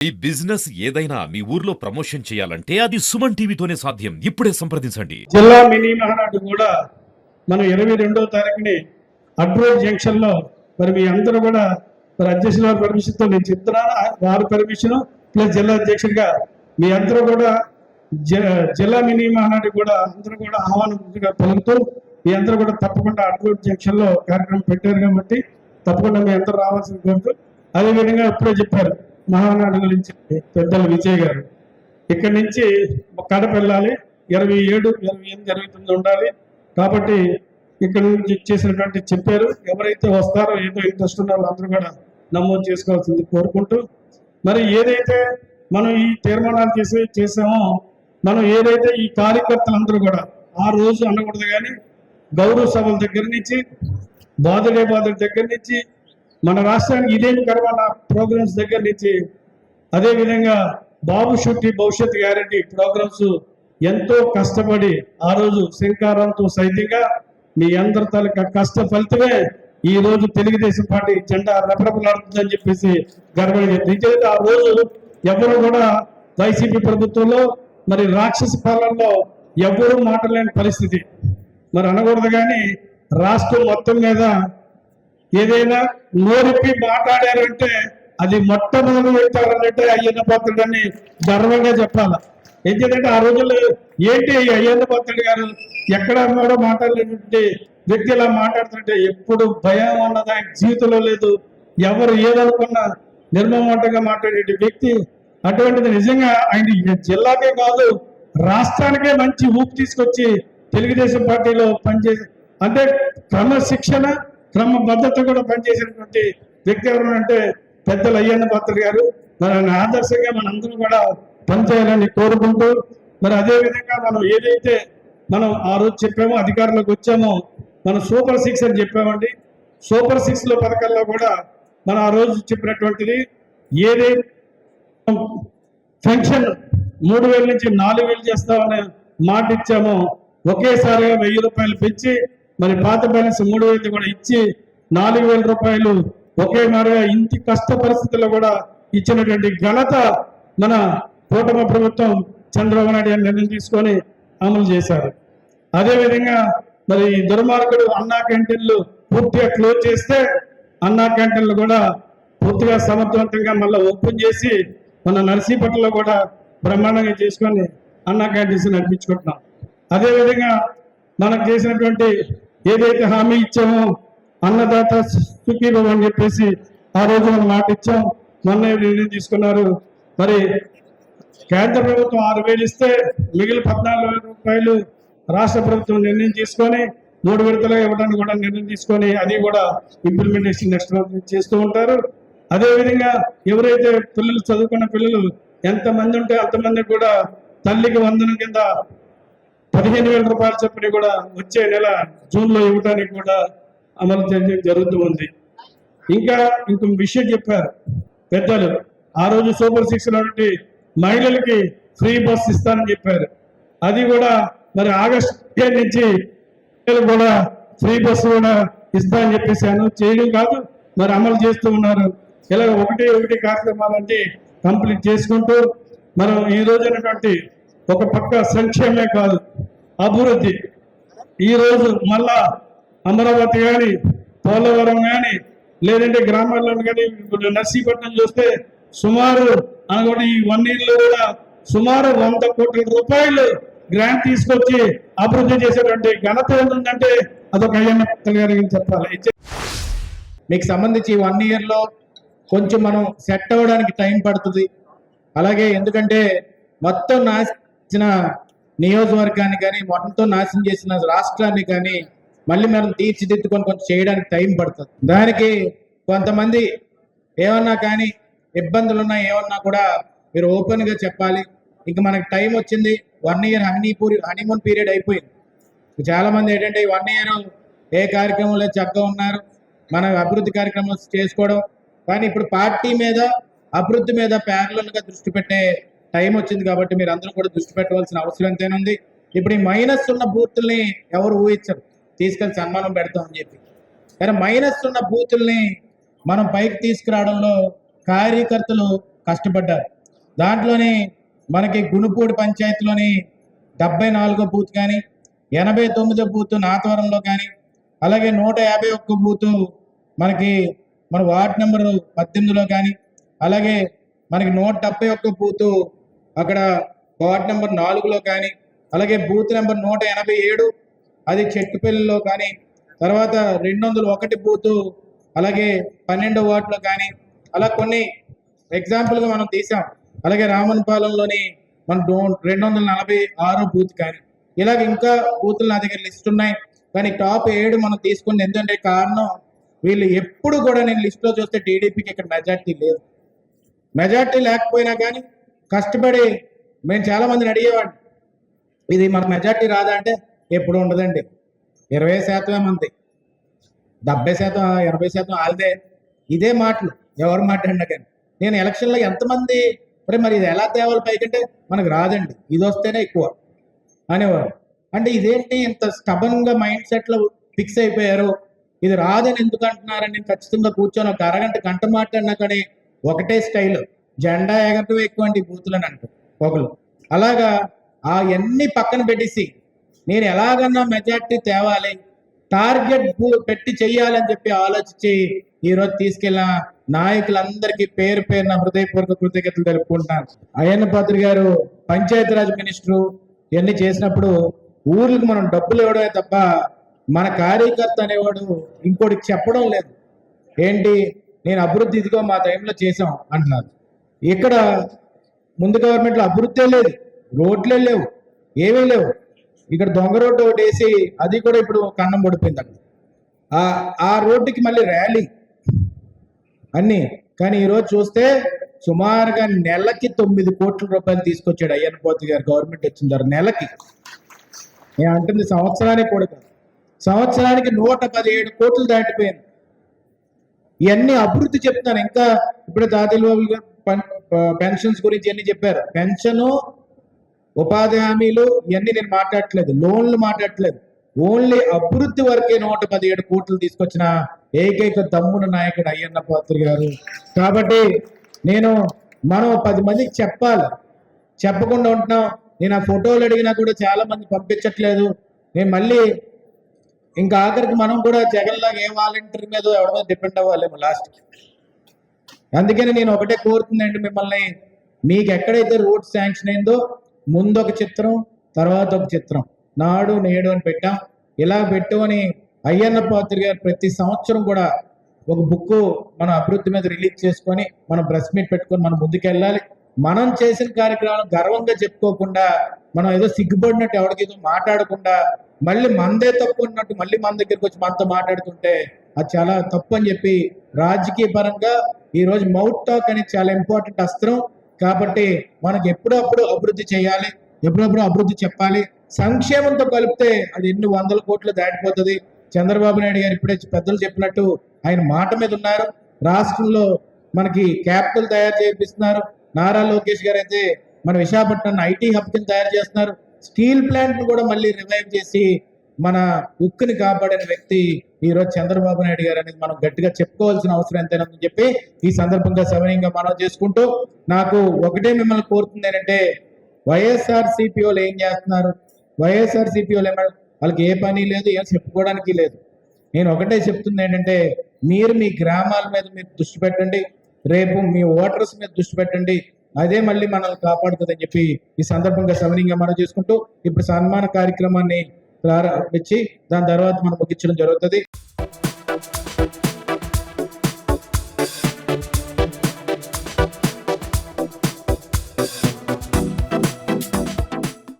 ఈ బిజినెస్ ఏదైనా మీ ఊర్లో ప్రమోషన్ చేయాలంటే అది సుమన్ టీవీతోనే సాధ్యం. ఇప్పుడే సంప్రదించండి. జిల్లా మినీ మహానాడు కూడా మనం ఇరవై రెండవ తారీఖుని అడ్రోడ్ జంక్షన్లో మరి మీ అందరూ కూడా మరి అధ్యక్షుల వారి పర్మిషన్తో నేను చెప్తున్నాను. వారు వారి పర్మిషన్ ప్లస్ జిల్లా అధ్యక్షుడిగా మీ అందరూ కూడా జ- జిల్లా మినీ మహానాడు కూడా అందరూ కూడా ఆహ్వానంగా పలుకుతూ మీ అందరూ కూడా తప్పకుండా అడ్రోడ్ జంక్షన్లో కార్యక్రమం పెట్టారు కాబట్టి తప్పకుండా మీ అందరూ రావాల్సిన కోరుతూ అదేవిధంగా ఇప్పుడే చెప్పారు మహానాడు గురించి పెద్దలు విజయ్ గారు. ఇక్కడి నుంచి కడప వెళ్ళాలి. ఇరవై ఏడు ఇరవై ఎనిమిది ఇరవై తొమ్మిది ఉండాలి. కాబట్టి ఇక్కడ నుంచి చేసినటువంటి చెప్పారు. ఎవరైతే వస్తారో ఏదో ఇంట్రెస్ట్ ఉన్నారో అందరూ కూడా నమోదు చేసుకోవాల్సింది కోరుకుంటూ. మరి ఏదైతే మనం ఈ తీర్మానాలు చేసి చేసామో మనం ఏదైతే ఈ కార్యకర్తలందరూ కూడా ఆ రోజు అనకూడదు కానీ గౌరవ సభల దగ్గర నుంచి బాధడే బాధల దగ్గర నుంచి మన రాష్ట్రానికి ఇదేమి కరవాల ప్రోగ్రామ్స్ దగ్గర నుంచి అదేవిధంగా బాబు షుట్టి భవిష్యత్ గ్యారంటీ ప్రోగ్రామ్స్ ఎంతో కష్టపడి ఆ రోజు శంకారంతో సైతంగా మీ అందరి తాలూకా కష్ట ఫలితమే ఈ రోజు తెలుగుదేశం పార్టీ జెండా రెపరెపలాడుతుందని చెప్పేసి గర్వంగా చెప్తుంది. ఆ రోజు ఎవరు కూడా వైసీపీ ప్రభుత్వంలో మరి రాక్షస పాలనలో ఎవరు మాట్లాడలేని పరిస్థితి. మరి అనకూడదు కానీ రాష్ట్రం మొత్తం మీద ఏదైనా నోరిప్పి మాట్లాడారంటే అది మొట్టమొదటి వ్యక్తి అయ్యన్న పాత్రుడని గర్వంగా చెప్పాలి. ఎందుకంటే ఆ రోజుల్లో ఏంటి అయ్యన్న పాత్రుడు గారు ఎక్కడ కూడా మాట్లాడలేటువంటి వ్యక్తి ఇలా మాట్లాడుతుంటే ఎప్పుడు భయం అన్నది ఆయన జీవితంలో లేదు. ఎవరు ఏదనుకున్నా నిర్మమాటంగా మాట్లాడే వ్యక్తి అటువంటిది నిజంగా ఆయన జిల్లాకే కాదు రాష్ట్రానికే మంచి ఊపు తీసుకొచ్చి తెలుగుదేశం పార్టీలో పనిచేసి అంటే క్రమశిక్షణ క్రమబద్ధత కూడా పనిచేసినటువంటి వ్యక్తి ఎవరు అంటే పెద్దలు అయ్యన్న పాత్రుడు గారు. మరి ఆయన ఆదర్శంగా మనందరం కూడా పనిచేయాలని కోరుకుంటూ మరి అదేవిధంగా మనం ఏదైతే మనం ఆ రోజు చెప్పామో అధికారంలోకి వచ్చామో మనం సూపర్ సిక్స్ అని చెప్పామండి. సూపర్ సిక్స్లో పథకాల్లో కూడా మనం ఆ రోజు చెప్పినటువంటిది ఏదైతే పెన్షన్ మూడు వేల నుంచి నాలుగు వేలు చేస్తామనే మాట ఇచ్చామో ఒకేసారిగా వెయ్యి రూపాయలు పెంచి మరి పాత బ్యాలెన్స్ మూడు వేలు కూడా ఇచ్చి నాలుగు వేల రూపాయలు ఒకే మారిగా ఇంటి కష్ట పరిస్థితుల్లో కూడా ఇచ్చినటువంటి ఘనత మన కూటమి ప్రభుత్వం చంద్రబాబు నాయుడు గారు నిర్ణయం తీసుకొని అమలు చేశారు. అదేవిధంగా మరి ఈ దుర్మార్గుడు అన్నా క్యాంటీన్లు పూర్తిగా క్లోజ్ చేస్తే అన్నా క్యాంటీన్లు కూడా పూర్తిగా సమర్థవంతంగా మళ్ళీ ఓపెన్ చేసి మన నర్సీపట్నలో కూడా బ్రహ్మాండంగా చేసుకొని అన్నా క్యాంటీన్స్ నడిపించుకుంటున్నాం. అదేవిధంగా మనకు చేసినటువంటి ఏదైతే హామీ ఇచ్చామో అన్నదాత సుఖీభవ అని చెప్పేసి ఆ రోజు మనం మాట ఇచ్చాం మొన్న నిర్ణయం తీసుకున్నారు. మరి కేంద్ర ప్రభుత్వం ఆరు వేలు ఇస్తే మిగిలిన పద్నాలుగు వేల రూపాయలు రాష్ట్ర ప్రభుత్వం నిర్ణయం తీసుకొని మూడు విడతలుగా ఇవ్వడానికి కూడా నిర్ణయం తీసుకొని అది కూడా ఇంప్లిమెంటేషన్ నెక్స్ట్ మంత్ చేస్తూ ఉంటారు. అదేవిధంగా ఎవరైతే పిల్లలు చదువుకున్న పిల్లలు ఎంతమంది ఉంటే అంతమంది కూడా తల్లికి వందనం కింద పదిహేను వేల రూపాయల చొప్పున కూడా వచ్చే నెల జూన్లో ఇవ్వడానికి కూడా అమలు చేయడం జరుగుతూ ఉంది. ఇంకా ఇంకొక విషయం చెప్పారు. పెద్దలు ఆ రోజు సూపర్ సిక్స్ నుండి మహిళలకి ఫ్రీ బస్ ఇస్తానని చెప్పారు. అది కూడా మరి ఆగస్ట్ నుంచి కూడా ఫ్రీ బస్సు కూడా ఇస్తానని చెప్పేసి అనౌన్స్ చేయడం కాదు మరి అమలు చేస్తూ ఉన్నారు. ఇలా ఒకటి ఒకటి కార్యక్రమాలన్నీ కంప్లీట్ చేసుకుంటూ మనం ఈ రోజు ఒక పక్క సంక్షేమమే కాదు అభివృద్ధి. ఈరోజు మళ్ళా అమరావతి కానీ పోలవరం కానీ లేదంటే గ్రామాల్లో కానీ ఇప్పుడు నర్సీపట్నం చూస్తే సుమారు అనుకోండి ఈ వన్ ఇయర్లో కూడా సుమారు వంద కోట్ల రూపాయలు గ్రాంట్ తీసుకొచ్చి అభివృద్ధి చేసేటువంటి ఘనత ఏంటంటే అదొక అయ్యన్న గారికి చెప్పాలి. మీకు సంబంధించి వన్ ఇయర్లో కొంచెం మనం సెట్ అవ్వడానికి టైం పడుతుంది. అలాగే ఎందుకంటే మొత్తం నాశించిన నియోజకవర్గాన్ని కానీ మొత్తం నాశనం చేసిన రాష్ట్రాన్ని కానీ మళ్ళీ మనం తీర్చిదిద్దుకొని కొంచెం చేయడానికి టైం పడుతుంది. దానికి కొంతమంది ఏమన్నా కానీ ఇబ్బందులు ఉన్నా ఏమన్నా కూడా మీరు ఓపెన్గా చెప్పాలి. ఇంక మనకి టైం వచ్చింది. వన్ ఇయర్ హనీపూర్ హనీమూన్ పీరియడ్ అయిపోయింది. చాలామంది ఏంటంటే ఈ వన్ ఇయర్ ఏ కార్యక్రమంలో చక్కగా ఉన్నారు. మన అభివృద్ధి కార్యక్రమం చేసుకోవడం. కానీ ఇప్పుడు పార్టీ మీద అభివృద్ధి మీద parallel దృష్టి పెట్టే టైం వచ్చింది కాబట్టి మీరు అందరూ కూడా దృష్టి పెట్టవలసిన అవసరం ఎంతైనా ఉంది. ఇప్పుడు ఈ మైనస్ ఉన్న బూతుల్ని ఎవరు ఊహించరు. తీసుకెళ్ళి సన్మానం పెడతామని చెప్పి. కానీ మైనస్ ఉన్న బూతుల్ని మనం పైకి తీసుకురావడంలో కార్యకర్తలు కష్టపడ్డారు. దాంట్లోని మనకి గుణపూడి పంచాయతీలోని డెబ్బై నాలుగో బూత్ కానీ ఎనభై తొమ్మిదో బూత్ నాతవరంలో కానీ అలాగే నూట యాభై ఒక్క బూత్ మనకి మన వార్డ్ నెంబర్ పద్దెనిమిదిలో కానీ అలాగే మనకి నూట డెబ్బై ఒక్క బూతు అక్కడ వార్డ్ నెంబర్ నాలుగులో కానీ అలాగే బూత్ నెంబర్ నూట ఎనభై ఏడు అది చెట్టుపల్లిలో కానీ తర్వాత రెండు వందల ఒకటి బూత్ అలాగే పన్నెండో వార్డులో కానీ అలా కొన్ని ఎగ్జాంపుల్గా మనం తీసాం. అలాగే రామన్పాలెంలోని మన డో- రెండు వందల నలభై ఆరు బూత్ కానీ ఇలాగ ఇంకా బూతులు నా దగ్గర లిస్ట్ ఉన్నాయి. కానీ టాప్ ఏడు మనం తీసుకుంది ఎందుకంటే కారణం వీళ్ళు ఎప్పుడు కూడా నేను లిస్ట్లో చూస్తే టీడీపీకి ఇక్కడ మెజార్టీ లేదు. మెజార్టీ లేకపోయినా కానీ కష్టపడి మేము చాలా మందిని అడిగేవాడిని ఇది మన మెజార్టీ రాదా అంటే ఎప్పుడు ఉండదండి. ఇరవై శాతమే మంది. డెబ్బై శాతం ఎనభై శాతం వాళ్ళదే. ఇదే మాటలు. ఎవరు మాట్లాడినా కానీ. నేను ఎలక్షన్లో ఎంతమంది మరి మరి ఇది ఎలా తేవాలి పైకంటే మనకు రాదండి. ఇది వస్తేనే ఎక్కువ అనేవారు. అంటే ఇదేంటి ఇంత స్టబన్గా మైండ్ సెట్లో ఫిక్స్ అయిపోయారు? ఇది రాదని ఎందుకు అంటున్నారని నేను ఖచ్చితంగా కూర్చొని ఒక అరగంట గంట మాట్లాడినా కానీ ఒకటే స్టైల్ జెండా ఎగరటం ఎక్కువంటి బూతులని అంటారు ఒకరు అలాగా ఆ ఎన్ని పక్కన పెట్టేసి నేను ఎలాగన్నా మెజార్టీ తేవాలి టార్గెట్ పెట్టి చెయ్యాలని చెప్పి ఆలోచించి ఈరోజు తీసుకెళ్ళిన నాయకులందరికీ పేరు పేరున హృదయపూర్వక కృతజ్ఞతలు తెలుపుకుంటున్నాను. అయ్యన్న పాత్రి గారు పంచాయతీరాజ్ మినిస్టరు ఇవన్నీ చేసినప్పుడు ఊర్లకు మనం డబ్బులు ఇవ్వడమే తప్ప మన కార్యకర్త అనేవాడు ఇంకోటి చెప్పడం లేదు. ఏంటి? నేను అభివృద్ధి ఇదిగో మా టైంలో చేసాం అంటున్నారు. ఇక్కడ ముందు గవర్నమెంట్లో అభివృద్ధి లేదు రోడ్లే లేవు ఏమీ లేవు. ఇక్కడ దొంగ రోడ్డు ఒకటి వేసి అది కూడా ఇప్పుడు కన్నం పడిపోయింది అక్కడ. ఆ రోడ్డుకి మళ్ళీ ర్యాలీ అన్ని. కానీ ఈరోజు చూస్తే సుమారుగా నెలకి తొమ్మిది కోట్ల రూపాయలు తీసుకొచ్చాడు అయ్యన్న పోతి గారు గవర్నమెంట్ వచ్చిన తర్వాత నెలకి. నేను అంటుంది సంవత్సరానికి కూడా సంవత్సరానికి నూట పదిహేడు కోట్లు దాటిపోయింది. ఇవన్నీ అభివృద్ధి చెప్తాను ఇంకా ఇప్పుడు దాదిల్ బాబు గారు పెన్షన్స్ గురించి అన్ని చెప్పారు. పెన్షను ఉపాధి హామీలు ఇవన్నీ నేను మాట్లాడట్లేదు. లోన్లు మాట్లాడట్లేదు. ఓన్లీ అభివృద్ధి వరకే నూట పదిహేడు కోట్లు తీసుకొచ్చిన ఏకైక తమ్ముడు నాయకుడు అయ్యన్న పాత్ర గారు. కాబట్టి నేను మనం పది మందికి చెప్పాలి. చెప్పకుండా ఉంటున్నాం. నేను ఆ ఫోటోలు అడిగినా కూడా చాలా మంది పంపించట్లేదు. నేను మళ్ళీ ఇంకా ఆఖరికి మనం కూడా జగన్ లాగా ఏ వాలంటీర్ మీద ఎవరి మీద డిపెండ్ అవ్వలేము లాస్ట్కి అందుకని నేను ఒకటే కోరుతుందండి మిమ్మల్ని మీకు ఎక్కడైతే రోడ్ శాంక్షన్ అయిందో ముందు ఒక చిత్రం తర్వాత ఒక చిత్రం. నాడు నేడు అని పెట్టాం. ఇలా పెట్టుకొని అయ్యన్న పాత్రి గారు ప్రతి సంవత్సరం కూడా ఒక బుక్ మన అభివృద్ధి మీద రిలీజ్ చేసుకొని మనం ప్రెస్ మీట్ పెట్టుకొని మనం ముందుకెళ్ళాలి. మనం చేసిన కార్యక్రమాలు గర్వంగా చెప్పుకోకుండా మనం ఏదో సిగ్గుపడినట్టు ఎవరికి ఏదో మాట్లాడకుండా మళ్ళీ మందే తప్పు ఉన్నట్టు మళ్ళీ మన దగ్గరికి వచ్చి మనతో మాట్లాడుతుంటే అది చాలా తప్పు అని చెప్పి రాజకీయ పరంగా ఈ రోజు మౌత్ టాక్ అనేది చాలా ఇంపార్టెంట్ అస్త్రం. కాబట్టి మనకి ఎప్పుడప్పుడు అభివృద్ధి చేయాలి ఎప్పుడప్పుడు అభివృద్ధి చెప్పాలి. సంక్షేమంతో కలిపితే అది ఎన్ని వందల కోట్లు దాటిపోతుంది. చంద్రబాబు నాయుడు గారు ఇప్పుడే పెద్దలు చెప్పినట్టు ఆయన మాట మీద ఉన్నారు. రాష్ట్రంలో మనకి క్యాపిటల్ తయారు చేపిస్తున్నారు. నారా లోకేష్ గారు అయితే మన విశాఖపట్నం ఐటీ హబ్ కింద తయారు చేస్తున్నారు. స్టీల్ ప్లాంట్ను కూడా మళ్ళీ రివైవ్ చేసి మన ఉక్కుని కాపాడిన వ్యక్తి ఈ రోజు చంద్రబాబు నాయుడు గారు అనేది మనం గట్టిగా చెప్పుకోవాల్సిన అవసరం ఎంతైనా ఉందని చెప్పి ఈ సందర్భంగా సవనీయంగా మనం చేసుకుంటూ నాకు ఒకటే మిమ్మల్ని కోరుతుంది ఏంటంటే వైఎస్ఆర్ సిపిఓలు ఏం చేస్తున్నారు? వైఎస్ఆర్ సిపిఓలు ఏమన్నా వాళ్ళకి ఏ పని లేదు ఏం చెప్పుకోవడానికి లేదు. నేను ఒకటే చెప్తుంది ఏంటంటే మీరు మీ గ్రామాల మీద మీరు దృష్టి పెట్టండి. రేపు మీ ఓటర్స్ మీద దృష్టి పెట్టండి. అదే మళ్ళీ మనల్ని కాపాడుతుందని చెప్పి ఈ సందర్భంగా సమనీయంగా మనం చేసుకుంటూ ఇప్పుడు సన్మాన కార్యక్రమాన్ని ప్రారంభించి దాని తర్వాత మనం ముగించడం జరుగుతుంది.